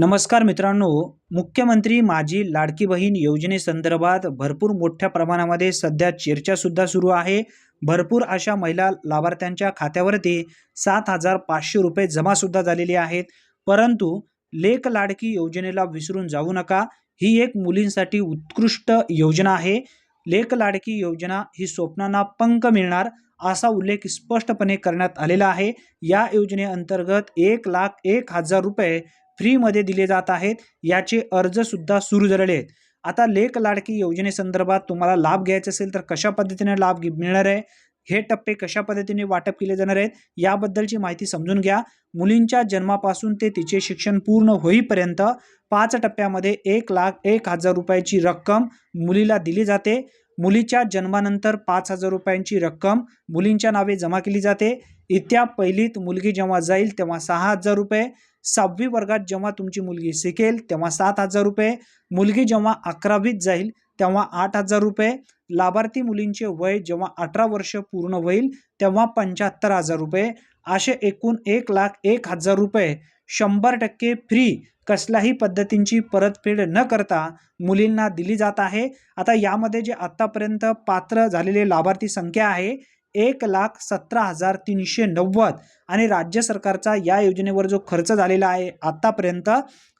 नमस्कार मित्रांनो मुख्यमंत्री माझी लाडकी बहीण योजनेसंदर्भात भरपूर मोठ्या प्रमाणामध्ये सध्या चर्चासुद्धा सुरू आहे. भरपूर अशा महिला लाभार्थ्यांच्या खात्यावरती सात हजार पाचशे रुपये जमासुद्धा झालेले आहेत. परंतु लेख लाडकी योजनेला विसरून जाऊ नका. ही एक मुलींसाठी उत्कृष्ट योजना आहे. लेख लाडकी योजना ही स्वप्नांना पंख मिळणार. असा उल्लेख स्पष्टपणे करण्यात आलेला आहे. या योजनेअंतर्गत एक लाख एक हजार रुपये फ्रीमध्ये दिले जात आहेत. याचे अर्जसुद्धा सुरू झालेले आहेत. आता लेख लाडकी योजनेसंदर्भात तुम्हाला लाभ घ्यायचा असेल तर कशा पद्धतीने लाभ मिळणार आहे? हे टप्पे कशा पद्धतीने वाटप केले जाणार आहेत? याबद्दलची माहिती समजून घ्या. मुलींच्या जन्मापासून ते तिचे शिक्षण पूर्ण होईपर्यंत पाच टप्प्यामध्ये एक लाख एक हजार रुपयाची रक्कम मुलीला दिली जाते. मुलीच्या जन्मानंतर पाच हजार रुपयांची रक्कम मुलींच्या नावे जमा केली जाते. इत्या पहिलीत मुलगी जेव्हा जाईल तेव्हा सहा हजार रुपये. सहावी वर्गात जेव्हा तुमची मुलगी शिकेल तेव्हा सात हजार रुपये. मुलगी जेव्हा अकरावीत जाईल तेव्हा आठ हजार रुपये. लाभार्थी मुलींचे वय जेव्हा अठरा वर्ष पूर्ण होईल तेव्हा पंच्याहत्तर हजार रुपये. असे एकूण एक लाख एक हजार रुपये. शंभर टक्के फ्री कसल्याही पद्धतींची परतफेड न करता मुलींना दिली जात आहे. आता यामध्ये जे आत्तापर्यंत पात्र झालेले लाभार्थी संख्या आहे एक लाख सतरा हजार तीनशे नव्वद. आणि राज्य सरकारचा या योजनेवर जो खर्च झालेला आहे आत्तापर्यंत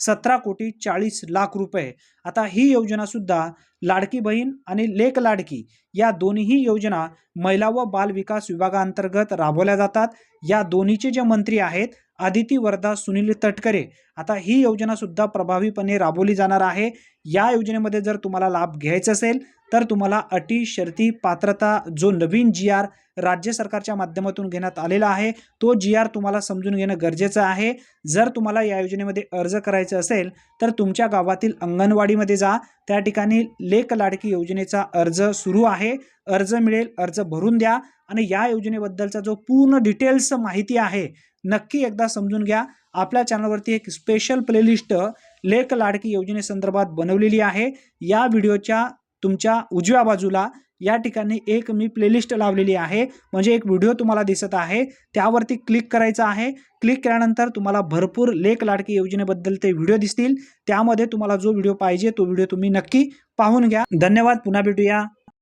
सतरा कोटी चाळीस लाख रुपये. आता ही योजनासुद्धा लाडकी बहीण आणि लेक लाडकी या दोन्हीही योजना महिला व बाल विकास विभागाअंतर्गत राबवल्या जातात. या दोन्हीचे जे मंत्री आहेत आदिती वर्धा सुनील तटकरे. आता ही योजनासुद्धा प्रभावीपणे राबवली जाणार आहे. या योजनेमध्ये जर तुम्हाला लाभ घ्यायचा असेल तर तुम्हाला अटी शर्ती पात्रता जो नवीन जी आर राज्य सरकारच्या माध्यमातून घेण्यात आलेला आहे तो जी आर तुम्हाला समजून घेणं गरजेचं आहे. जर तुम्हाला या योजनेमध्ये अर्ज करायचं असेल तर तुमच्या गावातील अंगणवाडीमध्ये जा. त्या ठिकाणी लेख लाडकी योजनेचा अर्ज सुरू आहे. अर्ज मिळेल अर्ज भरून द्या. आणि या योजनेबद्दलचा जो पूर्ण डिटेल्स माहिती आहे नक्की एकदा समजून घ्या. आपल्या चॅनलवरती एक स्पेशल प्लेलिस्ट लेख लाडकी योजनेसंदर्भात बनवलेली आहे. या व्हिडिओच्या तुमच्या उजव्या बाजूला या ठिकाणी एक मी प्लेलिस्ट लावलेली आहे. म्हणजे एक व्हिडिओ तुम्हाला दिसत आहे. त्यावरती क्लिक करायचं आहे. क्लिक केल्यानंतर तुम्हाला भरपूर लेख लाडकी योजनेबद्दल ते व्हिडिओ दिसतील. त्यामध्ये तुम्हाला जो व्हिडिओ पाहिजे तो व्हिडिओ तुम्ही नक्की पाहून घ्या. धन्यवाद. पुन्हा भेटूया.